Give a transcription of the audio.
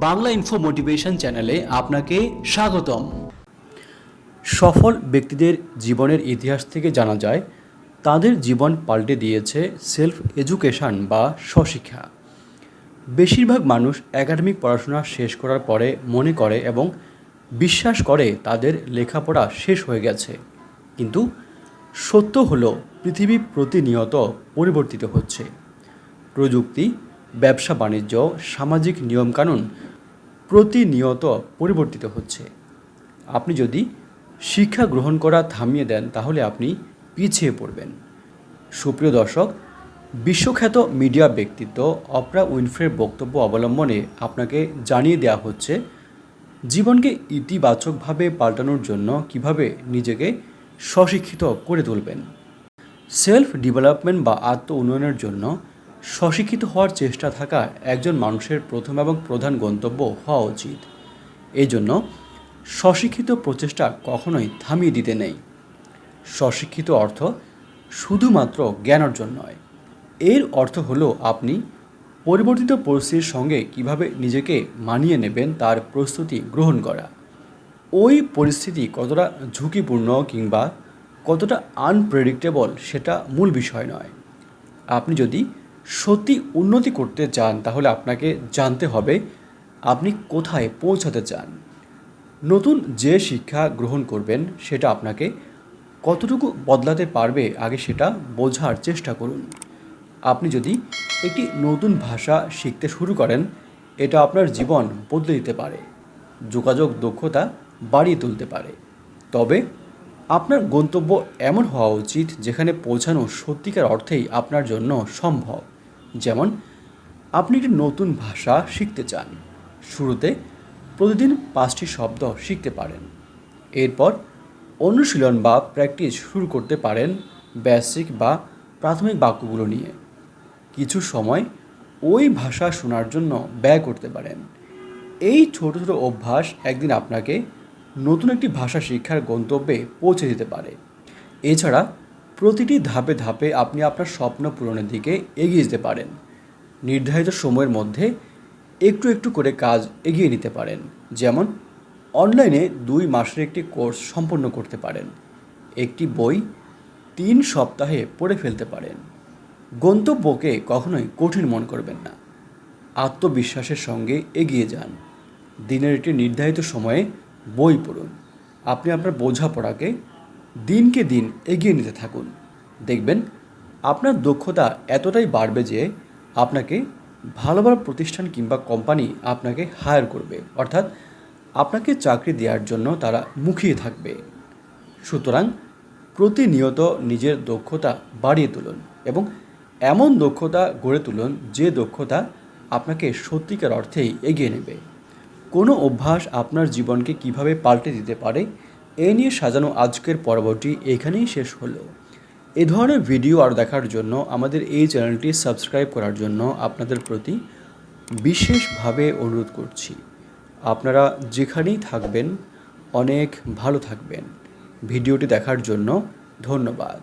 Bangla info motivation চ্যানেলে আপনাকে স্বাগতম। সফল ব্যক্তিদের জীবনের ইতিহাস থেকে জানা যায়, তাদের জীবন পাল্টে দিয়েছে সেলফ এডুকেশন বা স্বশিক্ষা। বেশিরভাগ মানুষ একাডেমিক পড়াশোনা শেষ করার পরে মনে করে এবং বিশ্বাস করে তাদের লেখাপড়া শেষ হয়ে গেছে। কিন্তু সত্য হলো, পৃথিবী প্রতিনিয়ত পরিবর্তিত হচ্ছে। প্রযুক্তি ব্যবসা বাণিজ্য, সামাজিক নিয়মকানুন প্রতিনিয়ত পরিবর্তিত হচ্ছে। আপনি যদি শিক্ষা গ্রহণ করা থামিয়ে দেন, তাহলে আপনি পিছিয়ে পড়বেন। সুপ্রিয় দর্শক, বিশ্বখ্যাত মিডিয়া ব্যক্তিত্ব অপরা উইনফ্রের বক্তব্য অবলম্বনে আপনাকে জানিয়ে দেওয়া হচ্ছে, জীবনকে ইতিবাচকভাবে পাল্টানোর জন্য কীভাবে নিজেকে স্বশিক্ষিত করে তুলবেন। সেলফ ডেভেলপমেন্ট বা আত্ম উন্নয়নের জন্য স্বশিক্ষিত হওয়ার চেষ্টা থাকা একজন মানুষের প্রথম এবং প্রধান গন্তব্য হওয়া উচিত। এই জন্য স্বশিক্ষিত প্রচেষ্টা কখনোই থামিয়ে দিতে নেই। স্বশিক্ষিত অর্থ শুধুমাত্র জ্ঞান অর্জন নয়। এর অর্থ হলো আপনি পরিবর্তিত পরিস্থিতির সঙ্গে কীভাবে নিজেকে মানিয়ে নেবেন তার প্রস্তুতি গ্রহণ করা। ওই পরিস্থিতি কতটা ঝুঁকিপূর্ণ কিংবা কতটা আনপ্রেডিক্টেবল সেটা মূল বিষয় নয়। আপনি যদি সত্যি উন্নতি করতে চান, তাহলে আপনাকে জানতে হবে আপনি কোথায় পৌঁছাতে চান। নতুন যে শিক্ষা গ্রহণ করবেন, সেটা আপনাকে কতটুকু বদলাতে পারবে, আগে সেটা বোঝার চেষ্টা করুন। আপনি যদি একটি নতুন ভাষা শিখতে শুরু করেন, এটা আপনার জীবন বদলে দিতে পারে, যোগাযোগ দক্ষতা বাড়িয়ে তুলতে পারে। তবে আপনার গন্তব্য এমন হওয়া উচিত, যেখানে পৌঁছানো সত্যিকার অর্থেই আপনার জন্য সম্ভব। যেমন, আপনি একটি নতুন ভাষা শিখতে চান। শুরুতে প্রতিদিন পাঁচটি শব্দ শিখতে পারেন। এরপর অনুশীলন বা প্র্যাকটিস শুরু করতে পারেন বেসিক বা প্রাথমিক বাক্যগুলো নিয়ে। কিছু সময় ওই ভাষা শোনার জন্য ব্যয় করতে পারেন। এই ছোট ছোট অভ্যাস একদিন আপনাকে নতুন একটি ভাষা শিক্ষার গন্তব্যে পৌঁছে দিতে পারে। এছাড়া প্রতিটি ধাপে ধাপে আপনি আপনার স্বপ্ন পূরণের দিকে এগিয়ে যেতে পারেন। নির্ধারিত সময়ের মধ্যে একটু একটু করে কাজ এগিয়ে নিতে পারেন। যেমন, অনলাইনে দুই মাসের একটি কোর্স সম্পন্ন করতে পারেন। একটি বই তিন সপ্তাহে পড়ে ফেলতে পারেন। গন্তব্যকে কখনোই কঠিন মনে করবেন না। আত্মবিশ্বাসের সঙ্গে এগিয়ে যান। দিনের একটি নির্ধারিত সময়ে বই পড়ুন। আপনি আপনার বোঝাপড়াকে দিনকে দিন এগিয়ে নিতে থাকুন। দেখবেন, আপনার দক্ষতা এতটাই বাড়বে যে আপনাকে ভালো ভালো প্রতিষ্ঠান কিংবা কোম্পানি আপনাকে হায়ার করবে। অর্থাৎ আপনাকে চাকরি দেওয়ার জন্য তারা মুখিয়ে থাকবে। সুতরাং প্রতিনিয়ত নিজের দক্ষতা বাড়িয়ে তুলুন এবং এমন দক্ষতা গড়ে তুলুন যে দক্ষতা আপনাকে সত্যিকার অর্থেই এগিয়ে নেবে। কোনো অভ্যাস আপনার জীবনকে কীভাবে পাল্টে দিতে পারে এ নিয়ে সাজানো আজকের পর্বটি এখানেই শেষ হলো। এ ধরনের ভিডিও আর দেখার জন্য আমাদের এই চ্যানেলটি সাবস্ক্রাইব করার জন্য আপনাদের প্রতি বিশেষভাবে অনুরোধ করছি। আপনারা যেখানেই থাকবেন, অনেক ভালো থাকবেন। ভিডিওটি দেখার জন্য ধন্যবাদ।